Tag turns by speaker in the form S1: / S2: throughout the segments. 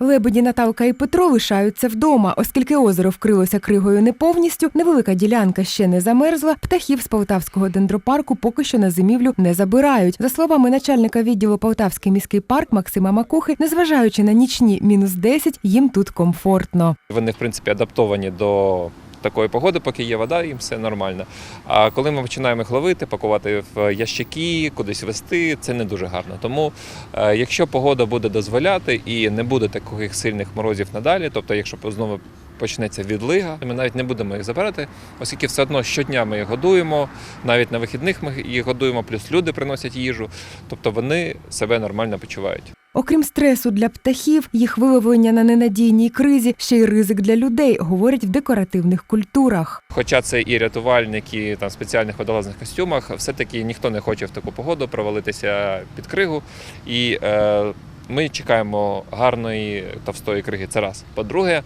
S1: Лебеді Наталка і Петро лишаються вдома, оскільки озеро вкрилося кригою не повністю, невелика ділянка ще не замерзла. Птахів з Полтавського дендропарку поки що на зимівлю не забирають. За словами начальника відділу Полтавський міський парк Максима Макухи, незважаючи на нічні мінус 10, їм тут комфортно.
S2: Вони, в принципі, адаптовані до такої погоди, поки є вода, їм все нормально. А коли ми починаємо їх ловити, пакувати в ящики, кудись вести, це не дуже гарно. Тому, е, якщо погода буде дозволяти і не буде таких сильних морозів надалі, тобто, якщо знову почнеться відлига, ми навіть не будемо їх забирати, оскільки все одно щодня ми їх годуємо, навіть на вихідних ми їх годуємо, плюс люди приносять їжу, тобто вони себе нормально почувають.
S1: Окрім стресу для птахів, їх виловлення на ненадійній кризі ще й ризик для людей, говорять в декоративних культурах.
S2: Хоча це і рятувальники там в спеціальних водолазних костюмах, все-таки ніхто не хоче в таку погоду провалитися під кригу. І е, ми чекаємо гарної товстої криги. Це раз. По-друге,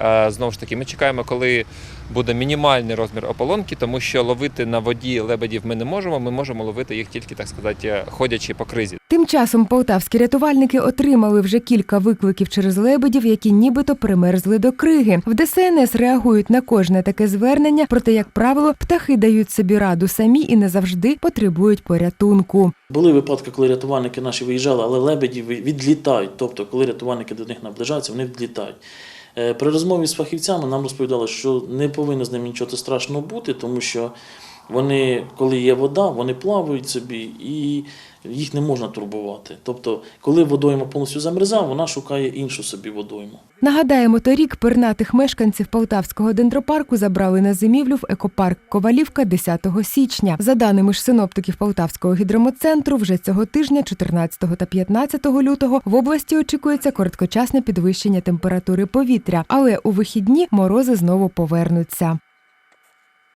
S2: е, знову ж таки, ми чекаємо, коли буде мінімальний розмір ополонки, тому що ловити на воді лебедів ми не можемо. Ми можемо ловити їх тільки, так сказати, ходячи по кризі.
S1: Тим часом полтавські рятувальники отримали вже кілька викликів через лебедів, які нібито примерзли до криги. В ДСНС реагують на кожне таке звернення, проте, як правило, птахи дають собі раду самі і не завжди потребують порятунку.
S3: Були випадки, коли рятувальники наші виїжджали, але лебеді відлітають. Тобто, коли рятувальники до них наближаються, вони відлітають. Е, При розмові з фахівцями нам розповідали, що не повинно з ним нічого страшного бути, тому що вони, коли є вода, вони плавають собі і їх не можна турбувати. Тобто, коли водойма повністю замерзає, вона шукає іншу собі водойму.
S1: Нагадаємо, торік пернатих мешканців Полтавського дендропарку забрали на зимівлю в екопарк Ковалівка 10 січня. За даними ж синоптиків Полтавського гідрометцентру, вже цього тижня, 14 та 15 лютого, в області очікується короткочасне підвищення температури повітря, але у вихідні морози знову повернуться.